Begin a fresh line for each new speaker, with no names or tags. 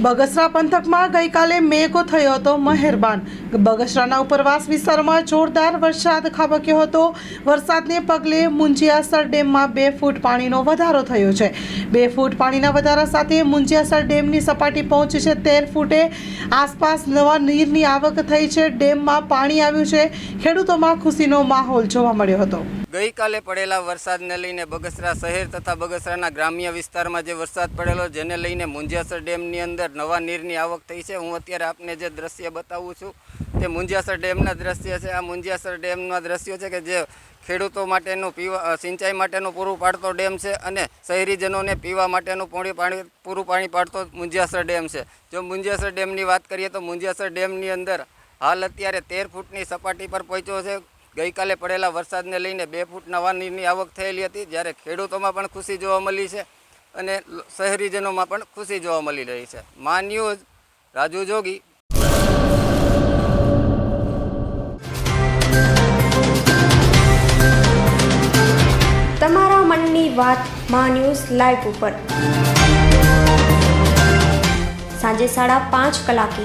બગસરા પંથકમાં ગઈકાલે મેઘો થયો હતો. મહેરબાન. બગસરાના ઉપરવાસ વિસ્તારમાં જોરદાર વરસાદ ખાબક્યો હતો. વરસાદને પગલે મુંજિયાસર ડેમમાં બે ફૂટ પાણીનો વધારો થયો છે. બે ફૂટ પાણીના વધારા સાથે મુંજિયાસર ડેમની સપાટી પહોંચી છે. તેર ફૂટે આસપાસ નવા નીરની આવક થઈ છે. ડેમમાં પાણી આવ્યું છે. ખેડૂતોમાં ખુશીનો માહોલ જોવા મળ્યો હતો.
ગઈકાલે પડેલા વરસાદને લઈને બગસરા શહેર તથા બગસરાના ગ્રામ્ય વિસ્તારમાં જે વરસાદ પડેલો, જેને લઈને મુંજિયાસર ડેમની અંદર નવા નીરની આવક થઈ છે. હું અત્યારે આપને જે દ્રશ્ય બતાવું છું, તે મુંજિયાસર ડેમના દ્રશ્ય છે. આ મુંજિયાસર ડેમના દ્રશ્યો છે કે જે ખેડૂતો માટેનું પીવા સિંચાઈ માટેનું પૂરું પાડતો ડેમ છે અને શહેરીજનોને પીવા માટેનું પૂરી પાણી, પૂરું પાણી પાડતો મુંજિયાસર ડેમ છે. જો મુંજિયાસર ડેમની વાત કરીએ તો મુંજિયાસર ડેમની અંદર હાલ અત્યારે તેર ફૂટની સપાટી પર પહોંચ્યો છે. ગઈકાલે પડેલા વરસાદને લઈને બે ફૂટ નવા નીરની આવક થયેલી હતી, જ્યારે ખેડૂતોમાં પણ ખુશી જોવા મળી છે અને શહેરીજનોમાં પણ ખુશી જોવા મળી રહી છે. મા ન્યૂઝ, રાજુ જોગી.
તમારા મનની વાત મા ન્યૂઝ લાઈવ ઉપર. સાંજે સાડા પાંચ કલાકે